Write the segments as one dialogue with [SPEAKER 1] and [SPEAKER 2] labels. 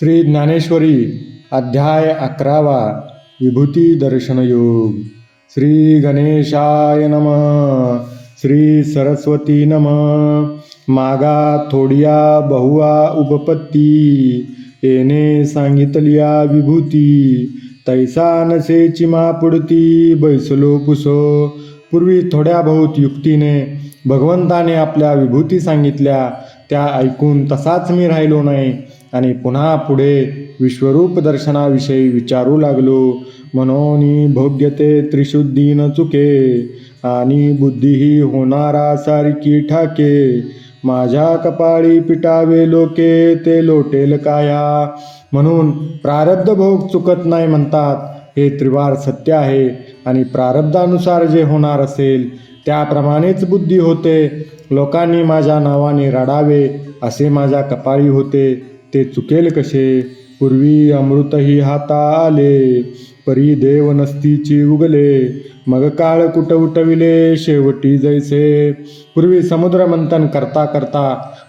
[SPEAKER 1] श्री ज्ञानेश्वरी अध्याय अकरावा विभूती दर्शन योग. श्री गणेशाय नम. श्री सरस्वती नम. मागा थोडिया बहुआ उपपत्ती. येणे सांगितलिया विभूती. तैसा नसेची मापुडती बैसलो पुसो. पूर्वी थोड्या बहुत युक्तीने भगवंताने आपल्या विभूती सांगितल्या त्या ऐकून तसाच मी राहिलो नाही. आणि पुन्हा पुढे विश्वरूप दर्शनाविषयी विचारू लागलो. म्हणून भोग्यते त्रिशुद्धी न चुके. आणि बुद्धीही होणारा सारखी ठाके. माझ्या कपाळी पिटावे लोके ते लोटेल काया. म्हणून प्रारब्ध भोग चुकत नाही म्हणतात. हे त्रिवार सत्य आहे आणि प्रारब्धानुसार जे होणार असेल त्याप्रमाणेच बुद्धी होते. लोकांनी माझ्या नावाने रडावे असे माझ्या कपाळी होते. ते चुकेल कसे? पूर्वी अमृतही हाता आले परी देव नसतीची उगले मग काळ कुट उठविले शेवटी जैसे? पूर्वी समुद्र मंथन करता करता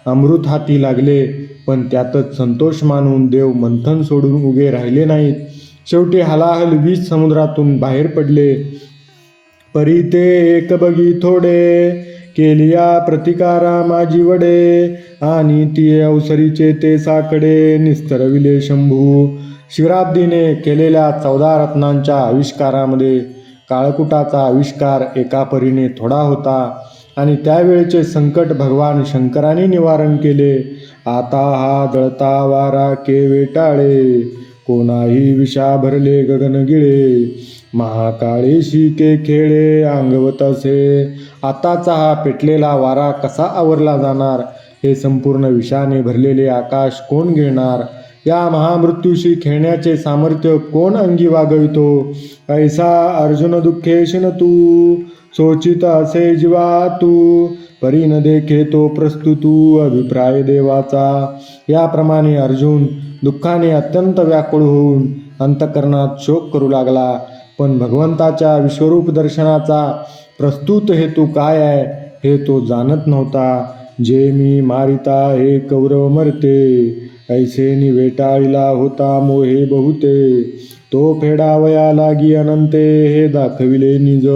[SPEAKER 1] अमृत हाती लागले पण त्यातच संतोष मानून देव मंथन सोडून उभे राहिले नाहीत. शेवटी हलाहल वीज समुद्रातून बाहेर पडले. परी ते एक बगी थोडे केलिया प्रतिकारा माझी वडे. आणि ती अवसरीचे ते साकडे निस्तरविले शंभू. शिवराब्दीने केलेल्या चौदा रत्नांच्या आविष्कारामध्ये काळकुटाचा आविष्कार एका परीने थोडा होता. आणि त्यावेळेचे संकट भगवान शंकराने निवारण केले. आता हा दळता वारा के वेटाळे कोणाही विषा भरले गगन महाकाळीशी के खेळे अंगवत असे आताचा हा पेटलेला वारा कसा आवरला जाणार? हे संपूर्ण विषाने भरलेले आकाश कोण घेणार या महामृत्यूशी खेळण्याचे सामर्थ्य कोण अंगी वागवितो? ऐसा अर्जुन दुःखेशन तू. सोचित असे जीवा तू. परी न देखे तो प्रस्तुतू अभिप्राय देवाचा. याप्रमाणे अर्जुन दुःखाने अत्यंत व्याकुळ होऊन अंतकरणात शोक करू लागला. पण भगवंताच्या विश्वरूप दर्शनाचा प्रस्तुत हेतू काय आहे हे तो जाणत नव्हता. जे मी मारिता हे कौरव मरते. ऐसे निवेटाळीला होता मोहे बहुते. तो फेडावया लागी अनंते हे दाखविले निज.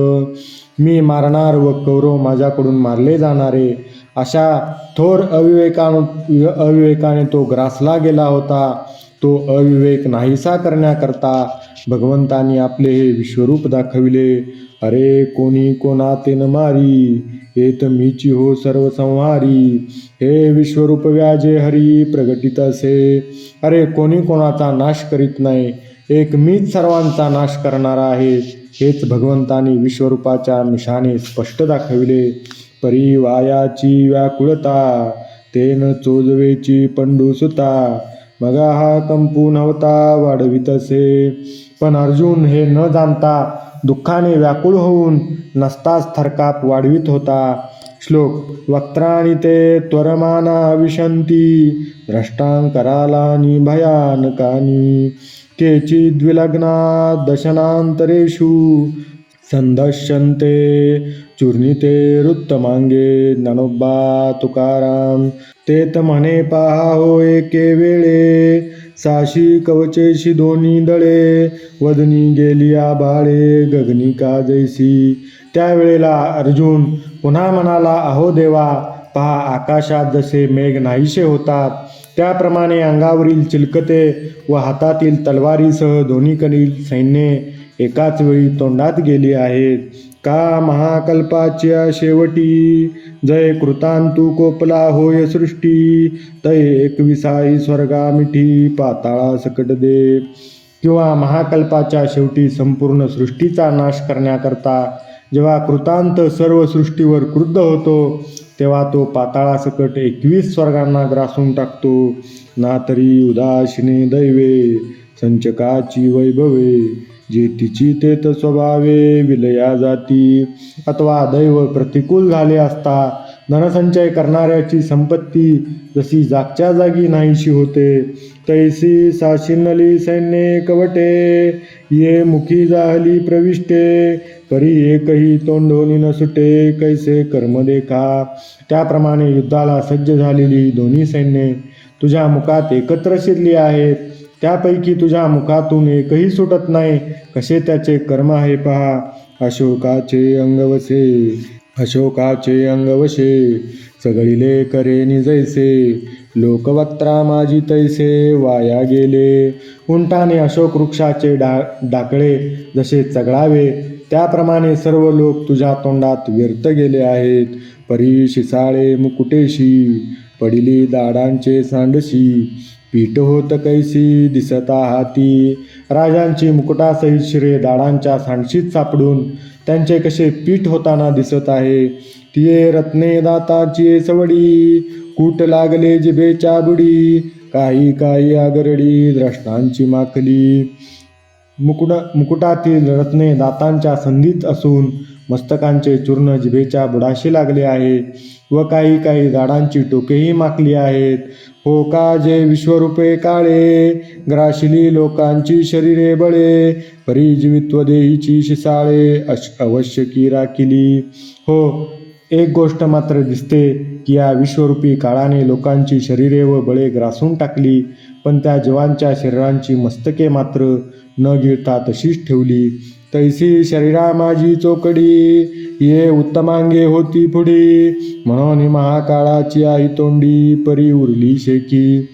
[SPEAKER 1] मी मारणार व कौरव माझ्याकडून मारले जाणारे. अशा थोर अविवेकान अविवेकाने तो ग्रासला गेला होता. तो अविवेक नाहीसा करण्याकरता भगवंतानी आपले हे विश्वरूप दाखविले. अरे कोणी कोणाते न मारी? हेत मीची हो सर्व संहारी. हे विश्वरूप व्याजे हरी प्रगटित असे. अरे कोणी कोणाचा नाश करीत नाही. एक मीच सर्वांचा नाश करणारा आहे. हेच भगवंतानी विश्वरूपाच्या मिशाने स्पष्ट दाखविले. परिवायाची व्याकुळता तेन चोजवेची पंडूसुता. मग हा कंपू नव्हता वाढवित असे पण अर्जुन हे न जाणता दुःखाने व्याकुळ होऊन नसताच थरकाप वाढवित होता. श्लोक वक्त्राणी ते त्वरमाना विशंती द्रष्टांकरालानी भयानकानी केचिद्विलग्ना दशनांतरेषु संदश्यन्ते चूर्णिते रुत्तमांगे ननोबा तुकाराम तेत म्हणे पहा हो एके वेळे। साशी कवचेशी दोन्ही दळे। वदनी गेलिया बाळे गगनी का जैसी। त्यावेळेला अर्जुन पुन्हा म्हणाला अहो देवा पहा आकाशात जसे मेघ नाहीसे होतात त्याप्रमाणे अंगावरील चिलकते व हातातील तलवारीसह दोन्हीकडील सैन्ये एकाच वेळी तोंडात गेली आहेत। का महाकल्पाच्या शेवटी? जय कृतांतू कोपला होय सृष्टी तय एकविसाई स्वर्गा मिठी पाताळा सकट दे. किंवा महाकल्पाच्या शेवटी संपूर्ण सृष्टीचा नाश करण्याकरता जेव्हा कृतांत सर्व सृष्टीवर क्रुद्ध होतो तेव्हा तो पाताळासकट एकवीस स्वर्गांना ग्रासून टाकतो. ना तरी उदासीने दैवे संचकाची वैभवे जे तिची तेत स्वभावे विलया जाती. अथवा दैव प्रतिकूल झाले असता धनसंचय करणाऱ्याची संपत्ती जशी जागच्या जागी नाहीशी होते तैसी साशिनली सैन्ये कवटे ये मुखी जाहली प्रविष्टे परी एकही तोंडोनी न सुटे कैसे कर्म देखा? त्याप्रमाणे युद्धाला सज्ज झालेली दोन्ही सैन्ये तुझ्या मुखात एकत्र शिरली आहेत. त्यापैकी तुझ्या मुखातून एकही सुटत नाही. कसे त्याचे कर्म आहे पहा. अशोकाचे अंगवसे अशोकाचे अंगवशे सगळीले करे निजैसे लोकवक्त्रा माझी तैसे वाया गेले. उंटाने अशोक वृक्षाचे डा डाकळे जसे चगळावे त्याप्रमाणे सर्व लोक तुझ्या तोंडात व्यर्थ गेले आहेत. परी शिसाळे मुकुटेशी पडिली दाडांचे सांडशी पीठ होत कैसी दिसता हाती राजांची मुकुटासहित शिरे दाडांच्या सांडशीत सापडून त्यांचे कसे पीठ होताना दिसत आहे. तिये रत्ने दाताची सवडी कूट लागले जिभेच्या बुडी काही काही आगरडी द्रष्टांची माखली. मुकुट मुकुटातील रत्ने दातांच्या संधीत असून मस्तकांचे चूर्ण जिभेच्या बुडाशी लागले आहे व काही काही झाडांची टोकेही माखली आहेत. हो का जे विश्वरूपे काळे ग्राशिली लोकांची शरीरे बळे परिजीवित्व देहीची शिसाळे अश अवश्यकी राखिली हो एक गोष्ट मात्र दिसते की या विश्वरूपी काळाने लोकांची शरीरे व बळे ग्रासून टाकली पण त्या जीवांच्या शरीरांची मस्तके मात्र न गिळता तशीच ठेवली. तैसी शरीरा माझी चोकडी ये उत्तमांगे होती पुढी. म्हणून महाकाळाची आई तोंडी परी उरली शेकी.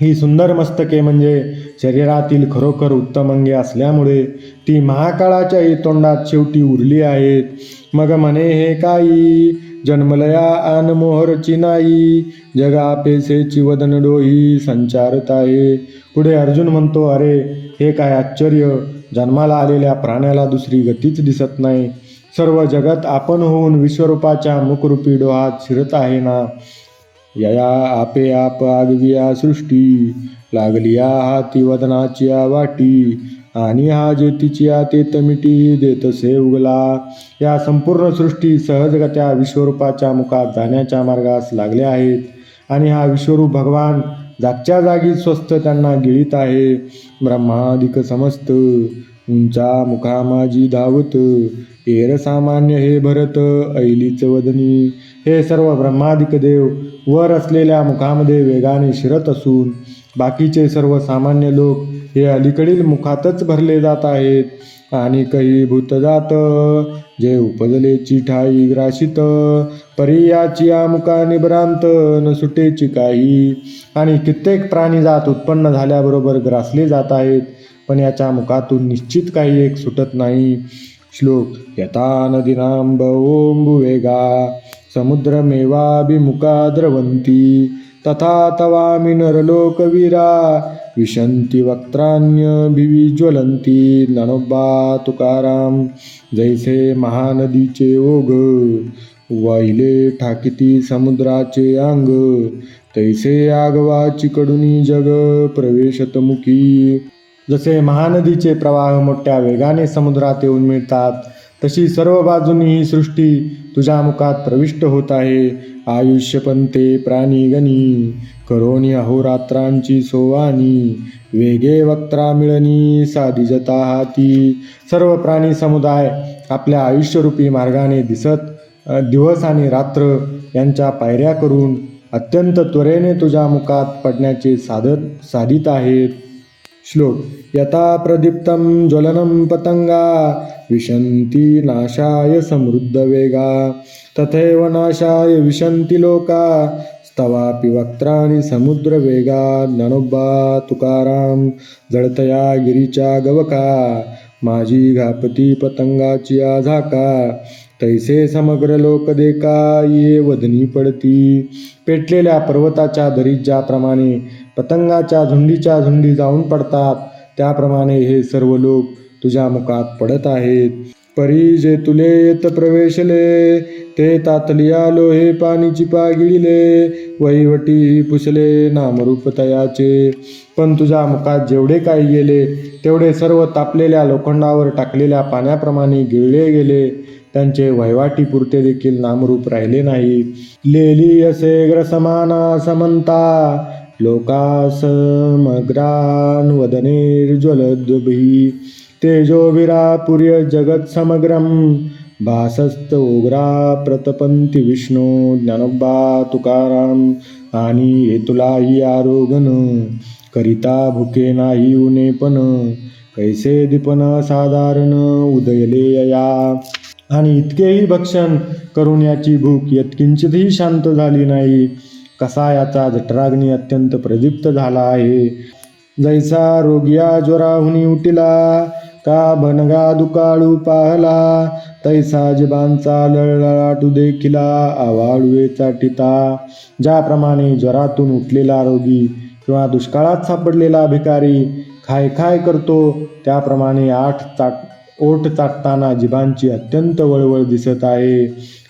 [SPEAKER 1] ही सुंदर मस्तके म्हणजे शरीरातील खरोखर उत्तम अंगे असल्यामुळे ती महाकाळाच्याही तोंडात शेवटी उरली आहेत. मग म्हणे हे काही जन्मलया आन मोहरची नाही जगा पेसेची वदन डोही संचारत आहे पुढे अर्जुन म्हणतो अरे हे काय आश्चर्य! जन्माला आलेल्या प्राण्याला दुसरी गतीच दिसत नाही. सर्व जगत आपण होऊन विश्वरूपाच्या मुखरूपी डोहात शिरत आहे ना. यया आपे आप आगविया सृष्टी लागलिया हाती वदनाची वाटी. आणि हा ज्योतीचिया ते तमिटी देतसे उगला. या संपूर्ण सृष्टी सहजगत्या विश्वरूपाच्या मुखात जाण्याच्या मार्गास लागल्या आहेत. आणि हा विश्वरूप भगवान जागच्या जागी स्वस्थ त्यांना गिळीत आहे. ब्रह्मादिक समस्त उंचा मुखा माझी धावत एर सामान्य हे भरत ऐलीच वदनी. हे सर्व ब्रह्मादिक देव वर असलेल्या मुखामध्ये वेगाने शिरत असून बाकीचे सर्व सामान्य लोक हे अलीकडील मुखातच भरले जात आहेत. आणि काही भूतजात जे उपजले ठाई ग्रासित परियाची या मुखा निभ्रांत न सुटेची काही. आणि कित्येक प्राणी जात उत्पन्न झाल्याबरोबर ग्रासले जात आहेत पण याच्या मुखातून निश्चित काही एक सुटत नाही. श्लोक यथा नदीनांब ओंबुवेगा समुद्रमेवाभिमुखा द्रवंती तथा तवामि नरलोकवीरा विशन्ति ज्वलंती नणोबा तुकाराम जैसे महानदीचे ओघ वाहिले ठाकिती समुद्राचे अंग तैसे आगवाची कडुनी जग प्रवेशतमुखी। जसे महानदीचे प्रवाह मोठ्या वेगाने समुद्रात येऊन मिळतात तशी सर्व बाजूनी ही सृष्टी तुझ्या मुखात प्रविष्ट होत आहे. आयुष्यपंते प्राणीगणी करोनी अहोरात्रांची सोवानी. वेगे वक्त्रा मिळणी साधी जता हाती. सर्व प्राणी समुदाय आपल्या आयुष्यरूपी मार्गाने दिसत दिवस आणि रात्र यांच्या पायऱ्या करून अत्यंत त्वरेने तुझ्या मुखात पडण्याचे साधत साधित आहेत. श्लोक। यथा प्रदीप्तं ज्वलनं पतंगा विशन्ति नाशाय समृद्धवेगा। तथैव नाशाय विशन्ति लोका स्तवापि वक्त्राणि समुद्रवेगा। नणोबा तुकाराम जळतया गिरीच्या गवका माझी घापती पतंगाची आझाका। तैसे समग्र लोक देका ये वदनी पडती। पेटलेल्या पर्वताच्या दरीत ज्याप्रमाणे पतंगाच्या झुंडीच्या झुंडी जाऊन पडतात. त्याप्रमाणे हे सर्व लोक तुझ्या मुखात पडत आहेत. परी जे तुले येत प्रवेशले ते तातलिया लोहे पाणीची गिळिले वहीवटी पुसले नामरूप तयाचे. पण तुझ्या मुखात जेवढे काही गेले तेवढे सर्व तापलेल्या लोखंडावर टाकलेल्या पाण्याप्रमाणे गिळले गेले. त्यांचे वहिवाटी पुरते देखील नामरूप राहिले नाही लेली असे ग्रसमाना समंता लोकासमग्रान वदनेर्ज्वलद्भी तेजोविरापुर्य जगत समग्रम भासस्त ओग्रा प्रतपंती विष्णू ज्ञानोबा तुकाराम आणि हेतुलाही आरोगन करिता भुके नाही उने पण कैसे दीपन साधारण उदयले या आणि इतकेही भक्षण करून याची भूक यत्किंचितही शांत झाली नाही। कसा याचा जठराग्नी अत्यंत प्रदीप्त झाला आहे. जैसा रोगिया ज्वराहुनी उठिला का भनगा दुकाळू पाहला तैसा जिबांचा लळलाटू देखिला आवाळुवे चाटिता. ज्याप्रमाणे ज्वरातून उठलेला रोगी किंवा दुष्काळात सापडलेला भिकारी खाय खाय करतो त्याप्रमाणे आठ चाट ओठ चाटताना जिबांची अत्यंत वळवळ दिसत आहे.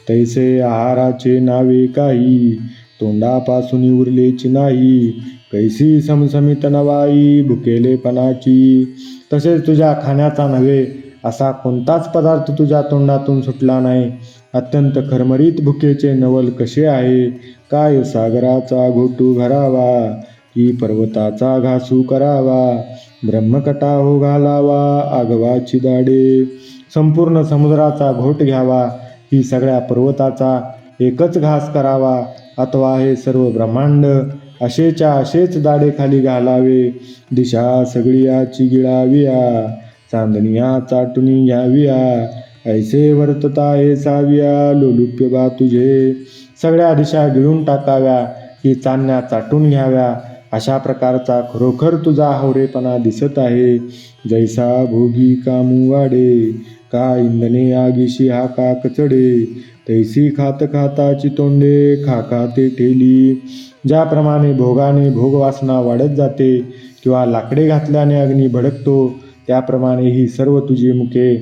[SPEAKER 1] तैसे आहाराचे नावे काही. तोंडापासून उरलेची नाही. कैसी समसमित नवाई भुकेलेपणाची तसेच तुझ्या खाण्याचा नव्हे असा कोणताच पदार्थ तुझ्या तोंडातून सुटला नाही. अत्यंत खरमरीत भुकेचे नवल कसे आहे? काय सागराचा घोटू भरावा? की पर्वताचा घासू करावा? ब्रह्मकटा हो घालावा आगवाची दाडे संपूर्ण समुद्राचा घोट घ्यावा ही सगळ्या पर्वताचा एकच घास करावा? अथवा हे सर्व ब्रह्मांड असेच्या असेच दाडेखाली घालावे. दिशा सगळियाची गिळाविया चांदनिया चाटुनी घ्याविया ऐसे वर्तता हे साविया लोलुप्य बा तुझे. सगळ्या दिशा गिळून टाकाव्या की चांदण्या चाटून घ्याव्या. अशा प्रकारचा खरोखर तुझा हवरेपणा दिसत आहे. जैसा भोगी कामू वाडे का इंधने आगीशी हा का कचडे? तैसी खात खाताची तोंडे खा खाते ठेली. ज्याप्रमाणे भोगाने भोगवासना वाढत जाते किंवा लाकडे घातल्याने अग्नी भडकतो त्याप्रमाणे ही सर्व तुझी मुखे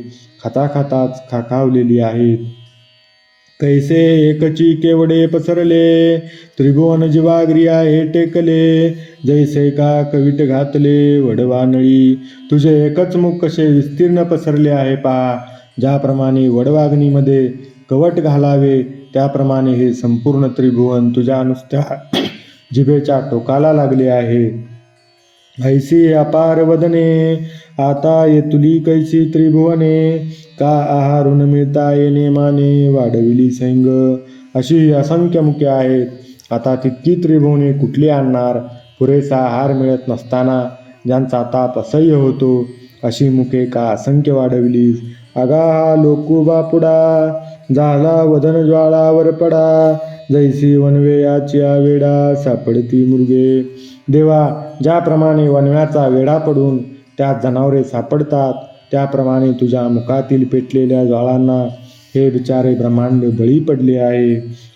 [SPEAKER 1] खाता खाताच खाखावलेली आहेत. कैसे एकची केवडे पसरले त्रिभुवन जीवाग्रिया हे टेकले. जैसे का कविट घातले वडवानळी तुझे एकच मुख कसे विस्तीर्ण पसरले आहे पहा ज्याप्रमाणे वडवाग्नीमध्ये कवट घालावे त्याप्रमाणे हे संपूर्ण त्रिभुवन तुझ्या नुसत्या जिभेच्या टोकाला लागले आहे. ऐसी अपार वदने आता ये तुली कैसी त्रिभुवने का आहारून मिळता येणे माने वाढविली सैंग. अशी ही असंख्य मुखे आहेत. आता तितकी त्रिभुवने कुठली आणणार? पुरेसा आहार मिळत नसताना ज्यांचा ताप असह्य होतो अशी मुखे का असंख्य वाढविलीस? अगा हा लोकुबा पुडा झाला वदन ज्वाळावर पडा जैसी वनवेयाच्या वेडा सापडती मुर्गे देवा ज्याप्रमाणे वनव्याचा वेढा पडून त्यात जनावरे सापडतात त्याप्रमाणे तुझ्या मुखातील पेटलेल्या ज्वाळांना हे बिचारे ब्रह्मांड बळी पडले आहे.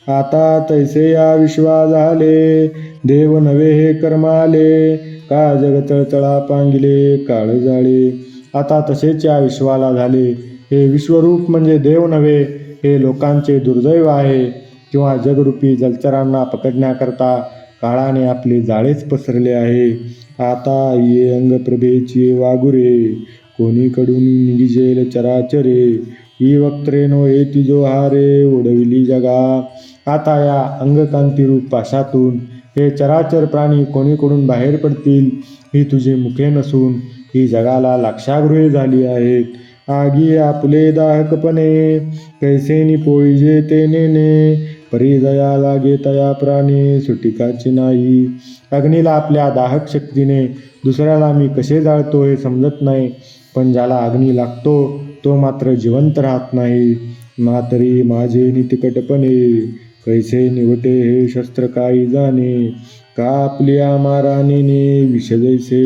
[SPEAKER 1] आता तैसे या विश्वा झाले देव नवे हे कर्माले का जग तळतळा पांगिले काळ जाळे. आता तसेच या विश्वाला झाले. हे विश्वरूप म्हणजे देव नव्हे हे लोकांचे दुर्दैव आहे. किंवा जगरूपी जलचरांना पकडण्याकरता काळाने आपले जाळेच पसरले आहे. आता ये अंगप्रभेची वागुरे कोणीकडून निघिजेल चराचरे? ही वक्त्रेनो नो तिजोहारे ओढविली हारे उडविली जगा. आता या अंगकांतीरूप पाशातून हे चराचर प्राणी कोणीकडून बाहेर पडतील ही तुझी मुखे नसून ही जगाला लाक्षागृहे झाली आहेत आगी आपले दाहकपणे कैसे निपोळीजे ते नेणे परिदया लागे तया प्राणी सुटिकाची नाही. अग्नीला आपल्या दाहक शक्तीने दुसऱ्याला मी कसे जाळतो हे समजत नाही पण ज्याला अग्नी लागतो तो मात्र जिवंत राहत नाही. मातरी माझे नितिकटपणे कैसे निवटे हे शस्त्र काही जाणे का आपली माराणीने विष जैसे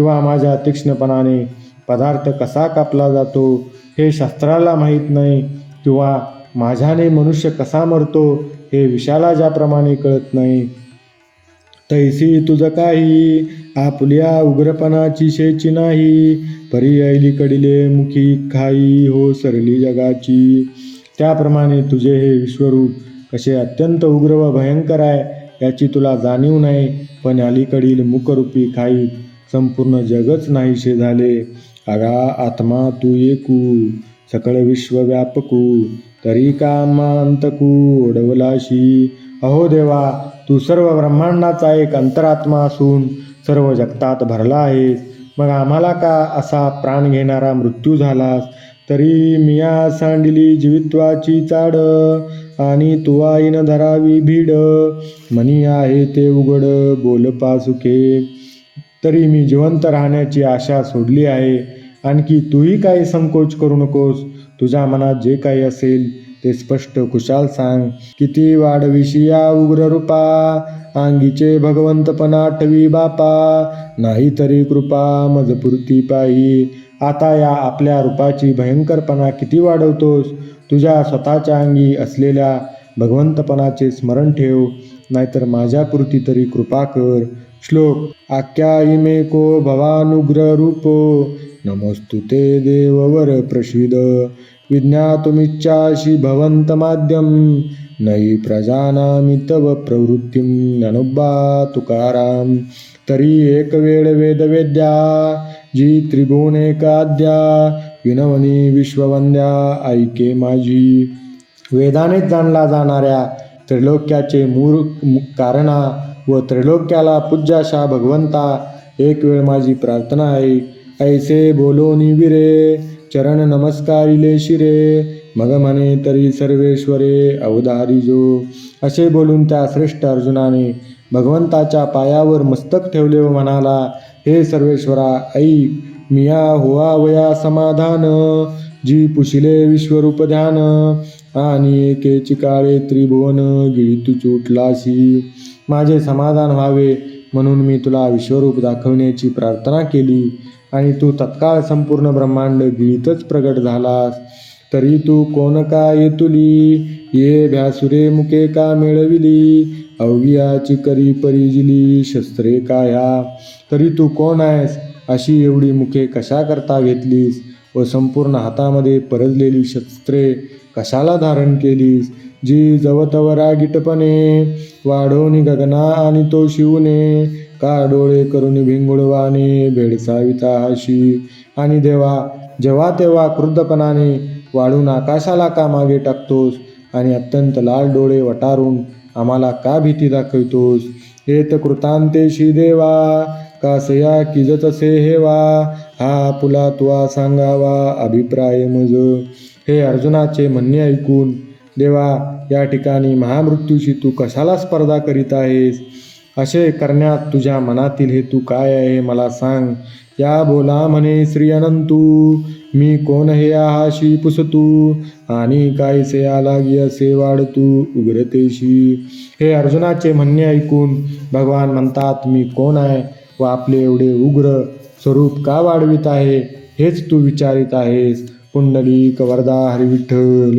[SPEAKER 1] किंवा माझ्या तीक्ष्णपणाने पदार्थ कसा कापला जातो हे शास्त्राला माहीत नाही किंवा माझ्याने मनुष्य कसा मरतो हे विषाला ज्याप्रमाणे कळत नाही. तैसी तुझ काही आपुल्या उग्रपणाची शेची नाही. परी ऐलीकडीले मुखी खाई हो सरली जगाची. त्याप्रमाणे तुझे हे विश्वरूप कसे अत्यंत उग्र व भयंकर आहे याची तुला जाणीव नाही. पण अलीकडील मुखरूपी खाई संपूर्ण जगच नाहीसे झाले. अगा आत्मा तू एकू सकळ विश्वव्यापकू तरी कामांतकू ओढवलाशी. अहो देवा तू सर्व ब्रह्मांडाचा एक अंतरात्मा असून सर्व जगतात भरला आहेस. मग आम्हाला का असा प्राण घेणारा मृत्यू झालास? तरी मिया सांडिली जीवित्वाची चाड आणि तुवाईन धरावी भीड. मनी आहे ते उघड बोल सुखे. तरी मी जिवंत राहण्याची आशा सोडली आहे. आणखी तूही काही संकोच करू नकोस. तुझ्या मनात जे काही असेल ते स्पष्ट कुशाल सांग. किती वाढविशी या उग्र रूपा. अंगीचे भगवंतपणा आठवी बापा. नाही तरी कृपा मजपुरती पायी. आता या आपल्या रूपाची भयंकरपणा किती वाढवतोस? तुझ्या स्वतःच्या अंगी असलेल्या भगवंतपणाचे स्मरण ठेव. नाहीतर माझ्यापुरती तरी कृपा कर. श्लोक। आख्या इमे को भवानुग्र रूपो नमोस्तु ते देववर प्रसिद विज्ञातुमिच्छाशी भवन्तमाद्यं। नयि प्रजानामि तव प्रवृत्तिं। ननुब्बा तुकाराम तरी एक वेदवेद्या। जी त्रिभुवनेकाद्या विनवनी विश्ववंद्या ऐके माझी वेदानेच जाणला जाणाऱ्या त्रिलोक्याचे मूळ कारणा व त्रैलोक्याला पूज्याशा भगवंता एक वेळ माझी प्रार्थना आहे. ऐसे बोलो निविरे चरण नमस्कारिले शिरे. मग म्हणे तरी सर्वेश्वरे अवधारी जो असे बोलून त्या श्रेष्ठ अर्जुनाने भगवंताच्या पायावर मस्तक ठेवले व म्हणाला हे सर्वेश्वरा ऐक. मिया हुआ वया समाधान. जी पुशिले विश्वरूप ध्यान. आणि एकेची काळे त्रिभुवन गिळी चुटलासी माझे समाधान व्हावे म्हणून मी तुला विश्वरूप दाखवण्याची प्रार्थना केली आणि तू तत्काळ संपूर्ण ब्रह्मांड गिळीतच प्रगट झालास. तरी तू कोण का येतुली? ये भ्यासुरे मुके का मिळविली? अवघियाची करी परिजिली शस्त्रे का ह्या तरी तू कोण आहेस? अशी एवढी मुखे कशा करता घेतलीस? व संपूर्ण हातामध्ये परजलेली शस्त्रे कशाला धारण केलीस? जी जवतवरा गिटपणे वाढवणी गगना आणि तो शिवने का डोळे करून भिंगुळवाने भेडसाविता हाशी. आणि देवा जेव्हा तेव्हा क्रुद्धपणाने वाढून आकाशाला का मागे टाकतोस आणि अत्यंत लाल डोळे वटारून आम्हाला का भीती दाखवितोस? हेत कृतांतेशी देवा कासया किजतसे हेवा? हा पुला तुवा सांगावा अभिप्राय मज हे अर्जुनाचे म्हणणे ऐकून देवा या ठिकाणी महामृत्यूशी तू कशाला स्पर्धा करीत आहेस? असे करण्यात तुझ्या मनातील हेतू काय आहे मला सांग. या बोला म्हणे श्री अनंतू मी कोण हे आहाशी पुसतू? आणि कायसे आलागी असे वाढतू उग्रतेशी? हे अर्जुनाचे म्हणणे ऐकून भगवान म्हणतात मी कोण आहे? व आपले एवढे उग्र स्वरूप का वाढवित आहे? हेच तू विचारित आहेस. पुंडलिक वरदा हरिविठ्ठल